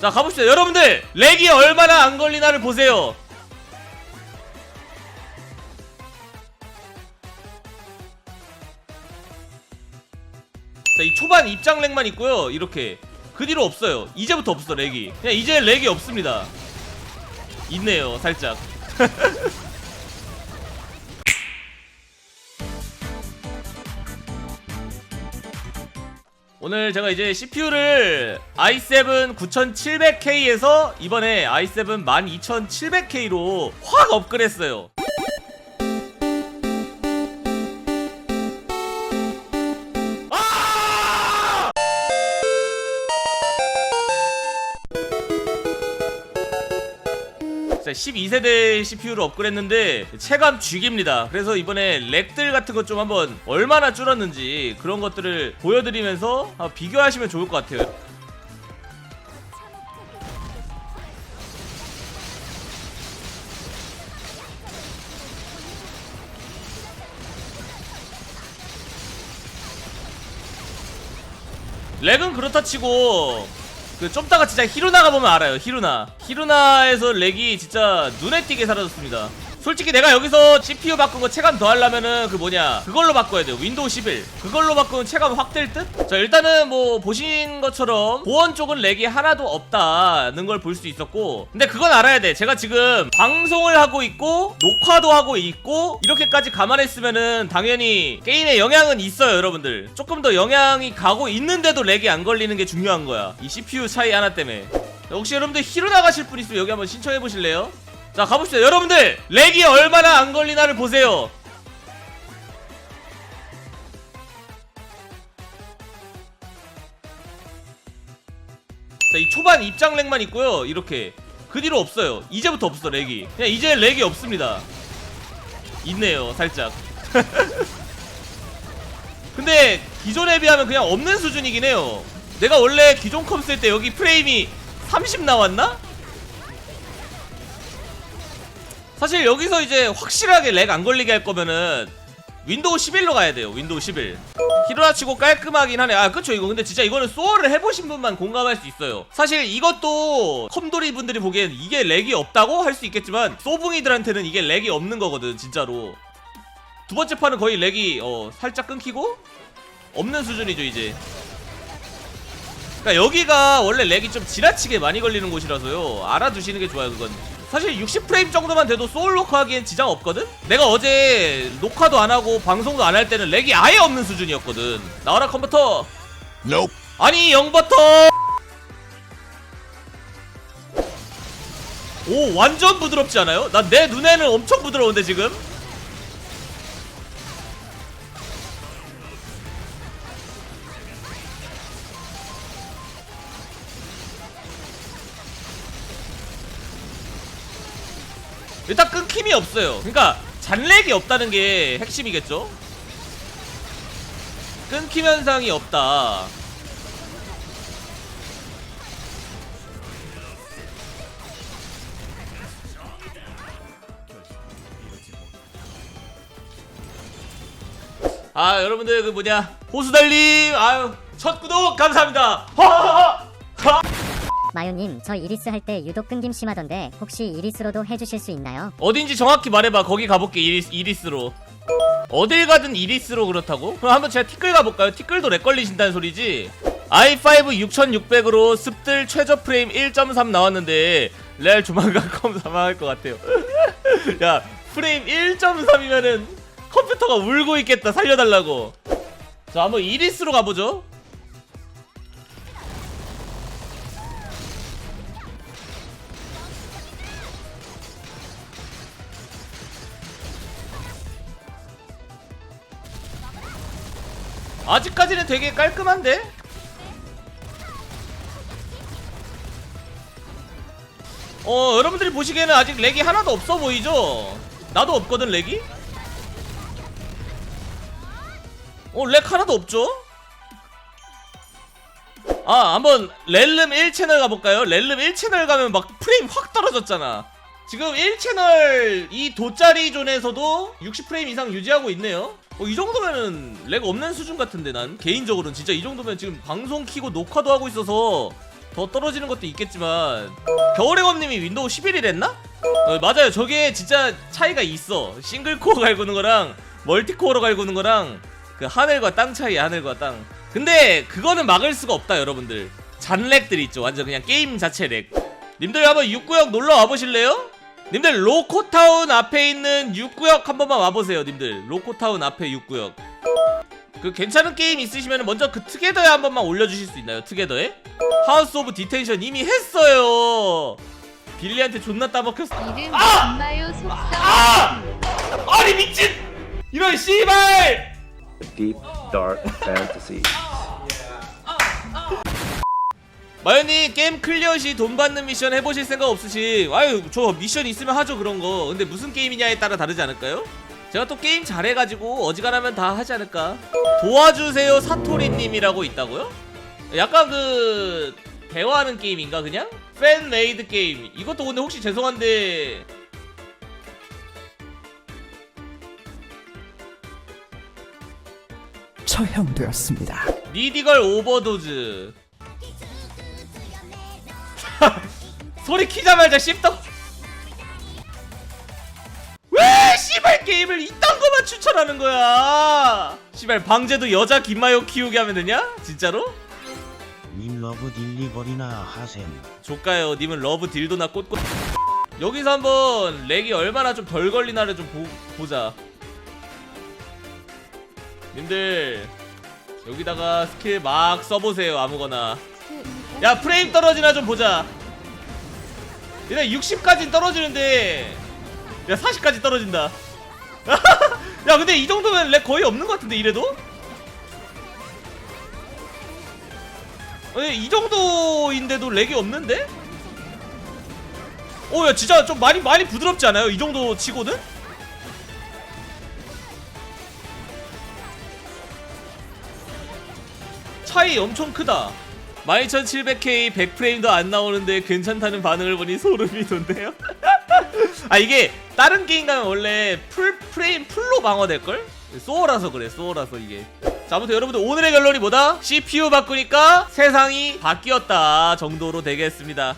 자 가봅시다. 여러분들 렉이 얼마나 안 걸리나를 보세요. 자 이 초반 입장 렉만 있고요. 이렇게. 그 뒤로 없어요. 이제부터 없어 렉이. 그냥 이제 렉이 없습니다. 있네요 살짝 오늘 제가 이제 CPU를 i7 9700K에서 이번에 i7 12700K로 확 업그레이드했어요. 자, 12세대 CPU를 업그레이드했는데 체감 죽입니다. 그래서 이번에 렉들 같은 것 좀 한번 얼마나 줄었는지 그런 것들을 보여드리면서 한번 비교하시면 좋을 것 같아요. 렉은 그렇다 치고 그 좀 따가 진짜 히루나가 보면 알아요. 히루나. 히루나에서 렉이 진짜 눈에 띄게 사라졌습니다 솔직히 내가 여기서 CPU 바꾼 거 체감 더 하려면은 그 뭐냐 그걸로 바꿔야 돼요. 윈도우 11 그걸로 바꾸면 체감 확 될 듯? 자 일단은 뭐 보신 것처럼 보안 쪽은 렉이 하나도 없다는 걸 볼 수 있었고 근데 그건 알아야 돼. 제가 지금 방송을 하고 있고 녹화도 하고 있고 이렇게까지 감안했으면은 당연히 게임에 영향은 있어요 여러분들. 조금 더 영향이 가고 있는데도 렉이 안 걸리는 게 중요한 거야. 이 CPU 차이 하나 때문에. 혹시 여러분들 히루나 가실 분 있으면 여기 한번 신청해 보실래요? 자 가봅시다. 여러분들 렉이 얼마나 안 걸리나를 보세요. 자 이 초반 입장 렉만 있고요. 이렇게. 그 뒤로 없어요. 이제부터 없어 렉이. 그냥 이제 렉이 없습니다. 있네요 살짝. 근데 기존에 비하면 그냥 없는 수준이긴 해요. 내가 원래 기존 컴 쓸 때 여기 프레임이 30 나왔나? 사실 여기서 이제 확실하게 렉 안 걸리게 할 거면은 윈도우 11로 가야 돼요. 윈도우 11. 히로나 치고 깔끔하긴 하네. 아, 그쵸. 이거 근데 진짜 이거는 소어를 해보신 분만 공감할 수 있어요. 사실 이것도 컴돌이 분들이 보기엔 이게 렉이 없다고 할 수 있겠지만 소붕이들한테는 이게 렉이 없는 거거든, 진짜로. 두 번째 판은 거의 렉이 어, 살짝 끊기고 없는 수준이죠, 이제. 그러니까 여기가 원래 렉이 좀 지나치게 많이 걸리는 곳이라서요. 알아두시는 게 좋아요, 그건. 사실 60프레임 정도만 돼도 소울 녹화 하기엔 지장 없거든? 내가 어제 녹화도 안 하고 방송도 안 할 때는 렉이 아예 없는 수준이었거든. 나와라 컴퓨터. Nope. 아니 영버터. 오 완전 부드럽지 않아요? 나 내 눈에는 엄청 부드러운데 지금? 일단 끊김이 없어요. 그러니까 잔렉이 없다는 게 핵심이겠죠? 끊김 현상이 없다. 아 여러분들 그 뭐냐 호수달님 아유 첫 구독 감사합니다. 허허허. 마요님, 저 이리스 할 때 유독 끊김 심하던데 혹시 이리스로도 해주실 수 있나요? 어딘지 정확히 말해봐. 거기 가볼게. 이리스, 이리스로. 어딜 가든 이리스로 그렇다고? 그럼 한번 제가 티끌 가볼까요? 티끌도 렉 걸리신다는 소리지? i5 6600으로 습들 최저 프레임 1.3 나왔는데 레알 조만간 컴 사망할 것 같아요. 야 프레임 1.3이면은 컴퓨터가 울고 있겠다 살려달라고. 자 한번 이리스로 가보죠. 아직까지는 되게 깔끔한데? 어 여러분들이 보시기에는 아직 렉이 하나도 없어 보이죠? 나도 없거든 렉이? 어 렉 하나도 없죠? 아 한번 렐름 1채널 가볼까요? 렐름 1채널 가면 막 프레임 확 떨어졌잖아 지금 1채널 이 돗자리 존에서도 60프레임 이상 유지하고 있네요. 어, 이 정도면은 렉 없는 수준 같은데 난. 개인적으로는 진짜 이 정도면 지금 방송 키고 녹화도 하고 있어서 더 떨어지는 것도 있겠지만. 겨울의 검님이 윈도우 11이랬나? 어, 맞아요. 저게 진짜 차이가 있어. 싱글코어 갈구는 거랑 멀티코어로 갈구는 거랑 그 하늘과 땅 차이야 하늘과 땅. 근데 그거는 막을 수가 없다 여러분들. 잔렉들 있죠. 완전 그냥 게임 자체 렉. 님들 한번 6구역 놀러 와보실래요? 님들 로코타운 앞에 있는 6구역 한 번만 와보세요 님들 로코타운 앞에 6구역 그 괜찮은 게임 있으시면 먼저 그 투게더에 한 번만 올려주실 수 있나요 투게더에? 하우스 오브 디텐션 이미 했어요 빌리한테 존나 따먹혔어 이름 아! 엄마요 속성 아! 아니 미친 이런 씨발 deep dark fantasy. 마연님 게임 클리어 시 돈 받는 미션 해보실 생각 없으시 아유 저 미션 있으면 하죠 그런 거 근데 무슨 게임이냐에 따라 다르지 않을까요? 제가 또 게임 잘해가지고 어지간하면 다 하지 않을까 도와주세요 사토리님이라고 있다고요? 약간 그 대화하는 게임인가 그냥? 팬 메이드 게임 이것도 근데 혹시 죄송한데 처형되었습니다. 니디걸 오버도즈 소리 키자마자 씹덕 왜 씨발 게임을 이딴 거만 추천하는 거야? 씨발 방제도 여자 김마요 키우게 하면 되냐? 진짜로? 님 러브 딜리버리나 하셈. 조까요 님은 러브 딜도나 꽂고 여기서 한번 렉이 얼마나 좀 덜 걸리나를 좀 보, 보자. 님들 여기다가 스킬 막 써보세요 아무거나. 야 프레임 떨어지나 좀 보자 일단 60까지 떨어지는데 야 40까지 떨어진다 야 근데 이 정도면 렉 거의 없는 것 같은데 이래도? 이 정도인데도 렉이 없는데? 어야 진짜 좀 많이 많이 부드럽지 않아요? 이 정도 치고는? 차이 엄청 크다 12700K 100프레임도 안 나오는데 괜찮다는 반응을 보니 소름이 돋네요 아 이게 다른 게임 가면 원래 풀 프레임 풀로 방어될걸? 소어라서 그래 소어라서 이게 자 아무튼 여러분들 오늘의 결론이 뭐다? CPU 바꾸니까 세상이 바뀌었다 정도로 되겠습니다